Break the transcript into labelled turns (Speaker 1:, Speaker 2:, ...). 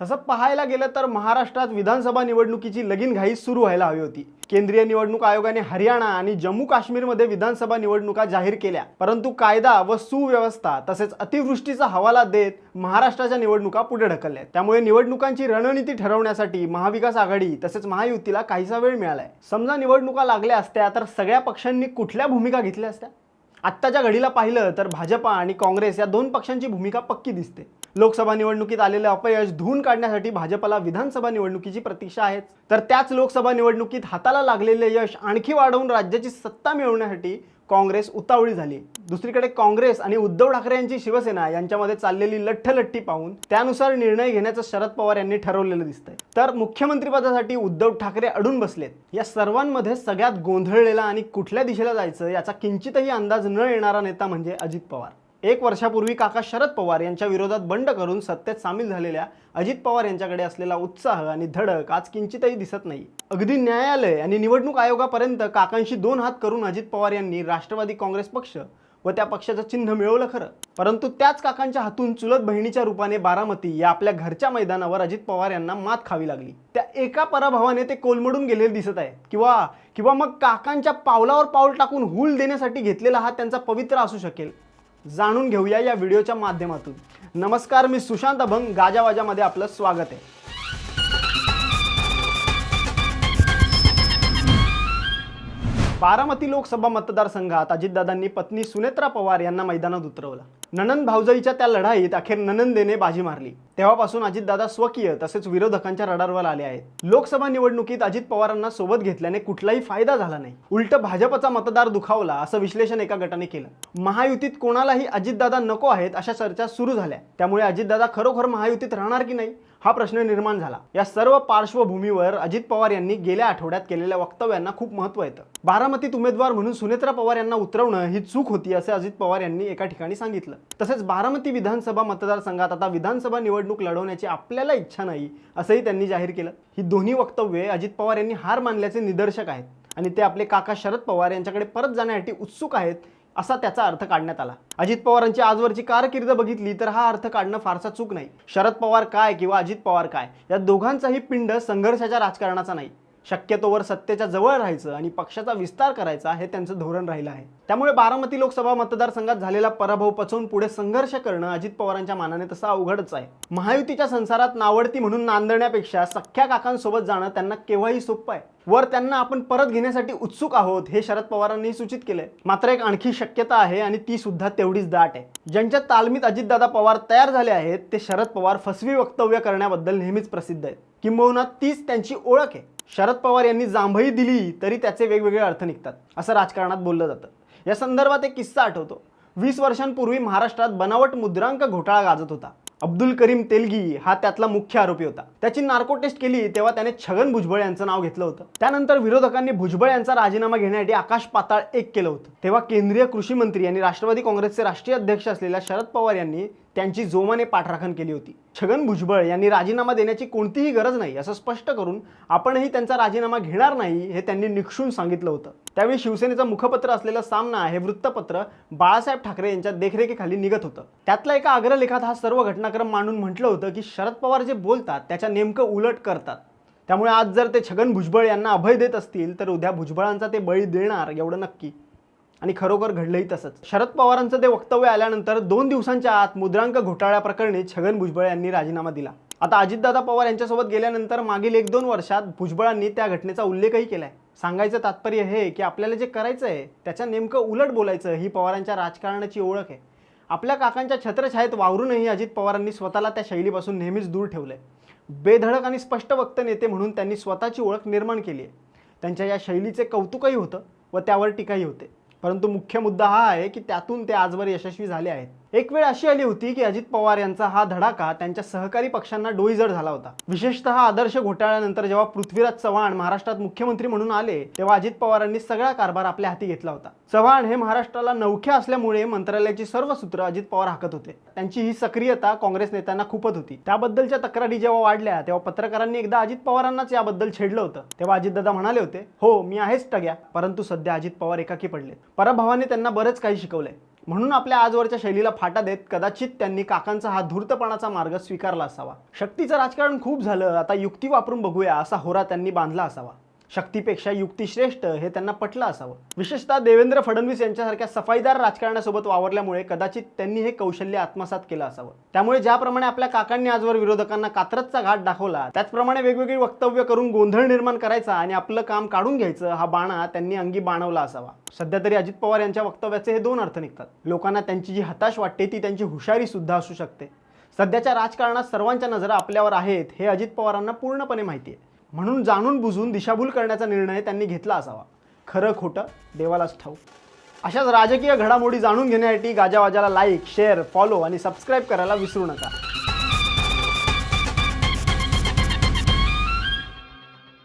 Speaker 1: तसं पाहायला गेलं तर महाराष्ट्रात विधानसभा निवडणुकीची लगीन घाई सुरू व्हायला हवी होती. केंद्रीय निवडणूक आयोगाने हरियाणा आणि जम्मू काश्मीरमध्ये विधानसभा निवडणुका जाहीर केल्या. परंतु कायदा व सुव्यवस्था तसेच अतिवृष्टीचा हवाला देत महाराष्ट्राच्या निवडणुका पुढे ढकलल्या. त्यामुळे निवडणुकांची रणनीती ठरवण्यासाठी महाविकास आघाडी तसेच महायुतीला काहीसा वेळ मिळालाय. समजा निवडणुका लागल्या असत्या तर सगळ्या पक्षांनी कुठल्या भूमिका घेतल्या असत्या? आत्ताच्या घडीला पाहिलं तर भाजपा आणि काँग्रेस या दोन पक्षांची भूमिका पक्की दिसते. लोकसभा निवडणुकीत आलेलं अपयश धुवून काढण्यासाठी भाजपला विधानसभा निवडणुकीची प्रतीक्षा आहे. तर त्याच लोकसभा निवडणुकीत हाताला लागलेले यश आणखी वाढवून राज्याची सत्ता मिळवण्यासाठी काँग्रेस उतावळी झाली. दुसरीकडे काँग्रेस आणि उद्धव ठाकरे यांची शिवसेना यांच्यामध्ये चाललेली लठ्ठलठ्ठी पाहून त्यानुसार निर्णय घेण्याचं शरद पवार यांनी ठरवलेलं दिसतंय. तर मुख्यमंत्रीपदासाठी उद्धव ठाकरे अडून बसलेत. या सर्वांमध्ये सगळ्यात गोंधळलेला आणि कुठल्या दिशेला जायचं याचा किंचितही अंदाज न येणारा नेता म्हणजे अजित पवार. एक वर्षापूर्वी काका शरद पवार यांच्या विरोधात बंड करून सत्तेत सामील झालेल्या अजित पवार यांच्याकडे असलेला उत्साह आणि धडक आज किंचितही दिसत नाही. अगदी न्यायालय आणि निवडणूक आयोगापर्यंत काकांशी दोन हात करून अजित पवार यांनी राष्ट्रवादी काँग्रेस पक्ष व त्या पक्षाचं चिन्ह मिळवलं खरं. परंतु त्याच काकांच्या हातून चुलत बहिणीच्या रूपाने बारामती या आपल्या घरच्या मैदानावर अजित पवार यांना मात खावी लागली. त्या एका पराभवाने ते कोलमडून गेलेले दिसत आहेत. किंवा किंवा मग काकांच्या पावलावर पाऊल टाकून हूल देण्यासाठी घेतलेला हा त्यांचा पवित्र असू शकेल. जाणून घेऊया या व्हिडिओच्या माध्यमातून. नमस्कार मी सुशांत अभंग गाजावाजामध्ये आपलं स्वागत आहे. बारामती लोकसभा मतदारसंघात अजितदादांनी पत्नी सुनेत्रा पवार यांना मैदानात उतरवलं. ननंद भाऊजाईच्या त्या लढाईत अखेर ननंदेने बाजी मारली. तेव्हापासून अजितदादा स्वकीय तसेच विरोधकांच्या रडारवर आले आहेत. लोकसभा निवडणुकीत अजित पवारांना सोबत घेतल्याने कुठलाही फायदा झाला नाही. उलट भाजपचा मतदार दुखावला असं विश्लेषण एका गटाने केलं. महायुतीत कोणालाही अजितदादा नको आहेत अशा चर्चा सुरू झाल्या. त्यामुळे अजितदादा खरोखर महायुतीत राहणार की नाही? हा प्रश्न निर्माण झाला. या सर्व पार्श्वभूमीवर अजित पवार यांनी गेल्या आठवड्यात केलेल्या वक्तव्यांना खूप महत्त्व येतं. बारामतीत उमेदवार म्हणून सुनेत्रा पवार यांना उतरवणं ही चूक होती असे अजित पवार यांनी एका ठिकाणी सांगितलं. तसेच बारामती विधानसभा मतदारसंघात आता विधानसभा निवडणूक लढवण्याची आपल्याला इच्छा नाही असंही त्यांनी जाहीर केलं. ही दोन्ही वक्तव्ये अजित पवार यांनी हार मानल्याचे निदर्शक आहेत आणि ते आपले काका शरद पवार यांच्याकडे परत जाण्यासाठी उत्सुक आहेत असा त्याचा अर्थ काढण्यात आला. अजित पवारांची आजवरची कारकीर्द बघितली तर हा अर्थ काढणं फारसा चूक नाही. शरद पवार काय किंवा अजित पवार काय या दोघांचाही पिंड संघर्षाच्या राजकारणाचा नाही. शक्यतोवर सत्तेच्या जवळ राहायचं आणि पक्षाचा विस्तार करायचा हे त्यांचं धोरण राहिलं आहे. त्यामुळे बारामती लोकसभा मतदारसंघात झालेला पराभव पचवून पुढे संघर्ष करणं अजित पवारांच्या मानाने तसं अवघडच आहे. महायुतीच्या संसारात नावडती म्हणून नांदण्यापेक्षा सख्या काकांसोबत जाणं त्यांना केव्हाही सोपं आहे. वर त्यांना आपण परत घेण्यासाठी उत्सुक आहोत हे शरद पवारांनी सूचित केलंय. मात्र एक आणखी शक्यता आहे आणि ती सुद्धा तेवढीच दाट आहे. ज्यांच्या तालमीत अजितदादा पवार तयार झाले आहेत ते शरद पवार फसवी वक्तव्य करण्याबद्दल नेहमीच प्रसिद्ध आहेत. किंबहुना तीच त्यांची ओळख आहे. शरद पवार यांनी जांभई दिली तरी त्याचे वेगवेगळे अर्थ निघतात असं राजकारणात बोललं जातं. या संदर्भात एक किस्सा आठवतो. वीस वर्षांपूर्वी महाराष्ट्रात बनावट मुद्रांक घोटाळा गाजत होता. अब्दुल करीम तेलगी हा त्यातला मुख्य आरोपी होता. त्याची नार्को टेस्ट केली तेव्हा त्याने छगन भुजबळ यांचं नाव घेतलं होतं. त्यानंतर विरोधकांनी भुजबळ यांचा राजीनामा घेण्यासाठी आकाश पाताळ एक केलं होतं. तेव्हा केंद्रीय कृषी मंत्री आणि राष्ट्रवादी काँग्रेसचे राष्ट्रीय अध्यक्ष असलेल्या शरद पवार यांनी त्यांची जोमाने पाठराखण केली होती. छगन भुजबळ यांनी राजीनामा देण्याची कोणतीही गरज नाही असं स्पष्ट करून आपणही त्यांचा राजीनामा घेणार नाही हे त्यांनी निक्षून सांगितलं होतं. त्यावेळी शिवसेनेचं मुखपत्र असलेलं सामना हे वृत्तपत्र बाळासाहेब ठाकरे यांच्या देखरेखीखाली निघत होतं. त्यातल्या एका अग्रलेखात हा सर्व घटनाक्रम मांडून म्हटलं होतं की शरद पवार जे बोलतात त्याच्या नेमकं उलट करतात. त्यामुळे आज जर ते छगन भुजबळ यांना अभय देत असतील तर उद्या भुजबळांचा ते बळी देणार एवढं नक्की. आणि खरोखर घडलंही तसंच. शरद पवारांचं ते वक्तव्य आल्यानंतर दोन दिवसांच्या आत मुद्रांक घोटाळ्याप्रकरणी छगन भुजबळ यांनी राजीनामा दिला. आता अजितदादा पवार यांच्यासोबत गेल्यानंतर मागील एक दोन वर्षात भुजबळांनी त्या घटनेचा उल्लेखही केलाय. सांगायचं तात्पर्य हे की आपल्याला जे करायचं आहे त्याच्या नेमकं उलट बोलायचं ही पवारांच्या राजकारणाची ओळख आहे. आपल्या काकांच्या छत्रछायेत वावरूनही अजित पवारांनी स्वतःला त्या शैलीपासून नेहमीच दूर ठेवलंय. बेधडक आणि स्पष्ट वक्त नेते म्हणून त्यांनी स्वतःची ओळख निर्माण केली आहे. त्यांच्या या शैलीचे कौतुकही होतं व त्यावर टीकाही होते. परंतु मुख्य मुद्दा हा आहे की त्यातून ते आजवर यशस्वी झाले आहेत. एक वेळ अशी आली होती की अजित पवार यांचा हा धडाका त्यांच्या सहकारी पक्षांना डोईजड झाला होता. विशेषतः आदर्श घोटाळ्यानंतर जेव्हा पृथ्वीराज चव्हाण महाराष्ट्रात मुख्यमंत्री म्हणून आले तेव्हा अजित पवारांनी सगळा कारभार आपल्या हाती घेतला होता. चव्हाण हे महाराष्ट्राला नौख्या असल्यामुळे मंत्रालयाची सर्व सूत्र अजित पवार हाकत होते. त्यांची ही सक्रियता काँग्रेस नेत्यांना खूपत होती. त्याबद्दलच्या तक्रारी जेव्हा वाढल्या तेव्हा पत्रकारांनी एकदा अजित पवारांनाच याबद्दल छेडलं होतं. तेव्हा अजितदादा म्हणाले होते हो मी आहेच टग्या परंतु सध्या अजित पवार एकाकी पडले पराभवाने त्यांना बरंच काही शिकवलंय. म्हणून आपल्या आजवरच्या शैलीला फाटा देत कदाचित त्यांनी काकांचा हा धूर्तपणाचा मार्ग स्वीकारला असावा. शक्तीचं राजकारण खूप झालं आता युक्ती वापरून बघूया असा होरा त्यांनी बांधला असावा. शक्तीपेक्षा युक्तीश्रेष्ठ हे त्यांना पटलं असावं. विशेषतः देवेंद्र फडणवीस यांच्यासारख्या सफाईदार राजकारणासोबत वावरल्यामुळे कदाचित त्यांनी हे कौशल्य आत्मसात केलं असावं. त्यामुळे ज्याप्रमाणे आपल्या काकांनी आजवर विरोधकांना कात्रजचा घाट दाखवला त्याचप्रमाणे वेगवेगळी वक्तव्य करून गोंधळ निर्माण करायचा आणि आपलं काम काढून घ्यायचं हा बाणा त्यांनी अंगी बाणवला असावा. सध्या तरी अजित पवार यांच्या वक्तव्याचे हे दोन अर्थ निघतात. लोकांना त्यांची जी हताश वाटते ती त्यांची हुशारी सुद्धा असू शकते. सध्याच्या राजकारणात सर्वांच्या नजरा आपल्यावर आहेत हे अजित पवारांना पूर्णपणे माहिती आहे. म्हणून जाणून बुजून दिशाभूल करण्याचा निर्णय त्यांनी घेतला असावा. खरं खोटं देवालाच ठाऊक. अशाच राजकीय घडामोडी जाणून घेण्यासाठी गाजावाजाला लाईक शेअर फॉलो आणि सबस्क्राईब करायला विसरू नका.